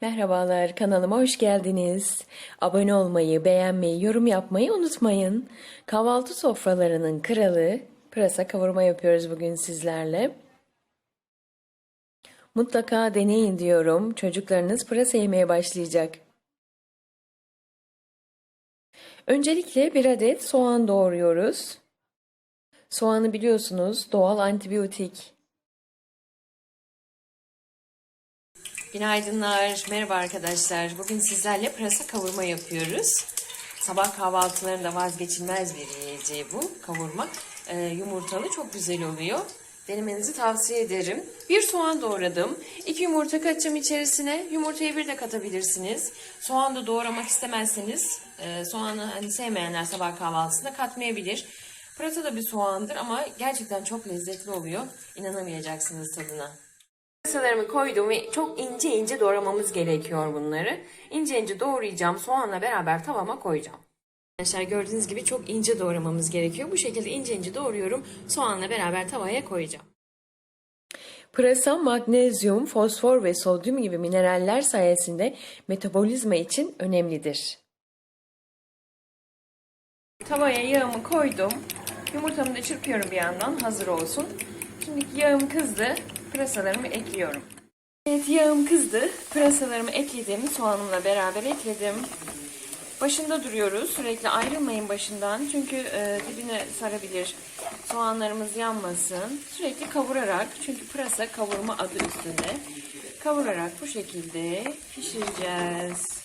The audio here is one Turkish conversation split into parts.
Merhabalar, kanalıma hoş geldiniz. Abone olmayı, beğenmeyi, yorum yapmayı unutmayın. Kahvaltı sofralarının kralı pırasa kavurma yapıyoruz bugün sizlerle. Mutlaka deneyin diyorum. Çocuklarınız pırasa yemeye başlayacak. Öncelikle bir adet soğan doğruyoruz. Soğanı biliyorsunuz doğal antibiyotik. Günaydınlar, merhaba arkadaşlar. Bugün sizlerle pırasa kavurma yapıyoruz. Sabah kahvaltılarında vazgeçilmez bir yiyeceği bu kavurma. Ee, yumurtalı çok güzel oluyor. Denemenizi tavsiye ederim. Bir soğan doğradım. İki yumurta katacağım içerisine. Yumurtayı bir de katabilirsiniz. Soğan da doğramak istemezseniz e, soğanı hani sevmeyenler sabah kahvaltısında katmayabilir. Pırasa da bir soğandır ama gerçekten çok lezzetli oluyor. İnanamayacaksınız tadına. Pırasalarımı koydum ve çok ince ince doğramamız gerekiyor bunları. İnce ince doğrayacağım. Soğanla beraber tavama koyacağım. Arkadaşlar gördüğünüz gibi çok ince doğramamız gerekiyor. Bu şekilde ince ince doğruyorum. Soğanla beraber tavaya koyacağım. Pırasa, magnezyum, fosfor ve sodyum gibi mineraller sayesinde metabolizma için önemlidir. Tavaya yağımı koydum. Yumurtamı da çırpıyorum bir yandan hazır olsun. Şimdi yağım kızdı. Pırasalarımı ekliyorum. Evet yağım kızdı. Pırasalarımı ekledim. Soğanımla beraber ekledim. Başında duruyoruz. Sürekli ayrılmayın başından. Çünkü e, dibine sarabilir. Soğanlarımız yanmasın. Sürekli kavurarak. Çünkü pırasa kavurma adı üstünde. Kavurarak bu şekilde pişireceğiz.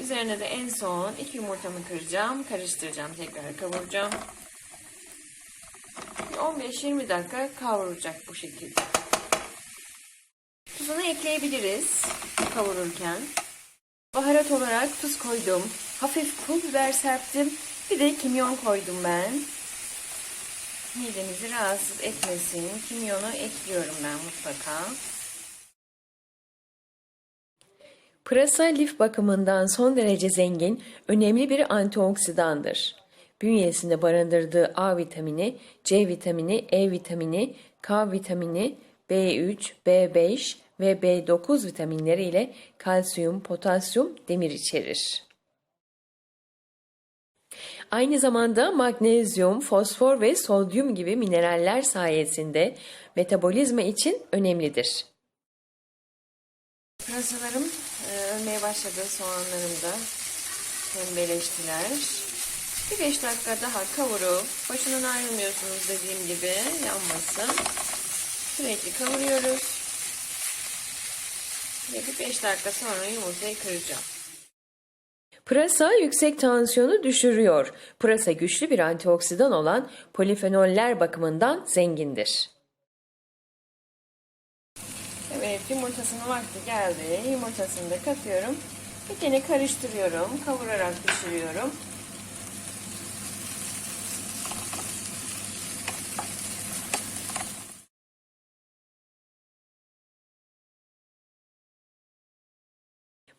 Üzerine de en son iki yumurtamı kıracağım. Karıştıracağım. Tekrar kavuracağım. 15-20 dakika kavrulacak bu şekilde. Tuzunu ekleyebiliriz kavururken. Baharat olarak tuz koydum. Hafif pul biber serptim. Bir de kimyon koydum ben. Midemizi rahatsız etmesin. Kimyonu ekliyorum ben mutlaka. Pırasa lif bakımından son derece zengin, önemli bir antioksidandır. Bünyesinde barındırdığı A vitamini, C vitamini, E vitamini, K vitamini, B3, B5 ve B9 vitaminleri ile kalsiyum, potasyum, demir içerir. Aynı zamanda magnezyum, fosfor ve sodyum gibi mineraller sayesinde metabolizma için önemlidir. Pırasalarım e, ölmeye başladı, soğanlarım da pembeleştiler. Bir 5 dakika daha kavurup başından ayrılmıyorsunuz dediğim gibi yanmasın. Sürekli kavuruyoruz. Ve bir 5 dakika sonra yumurtayı kıracağım. Pırasa yüksek tansiyonu düşürüyor. Pırasa güçlü bir antioksidan olan polifenoller bakımından zengindir. Evet yumurtasının vakti geldi. Yumurtasını da katıyorum. Bir kere karıştırıyorum. Kavurarak pişiriyorum.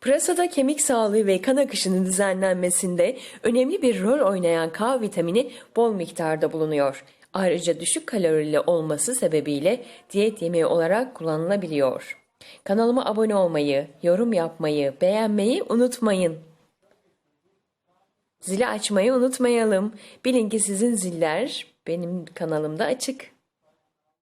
Pırasada kemik sağlığı ve kan akışının düzenlenmesinde önemli bir rol oynayan K vitamini bol miktarda bulunuyor. Ayrıca düşük kalorili olması sebebiyle diyet yemeği olarak kullanılabiliyor. Kanalıma abone olmayı, yorum yapmayı, beğenmeyi unutmayın. Zili açmayı unutmayalım. Bilin ki sizin ziller benim kanalımda açık.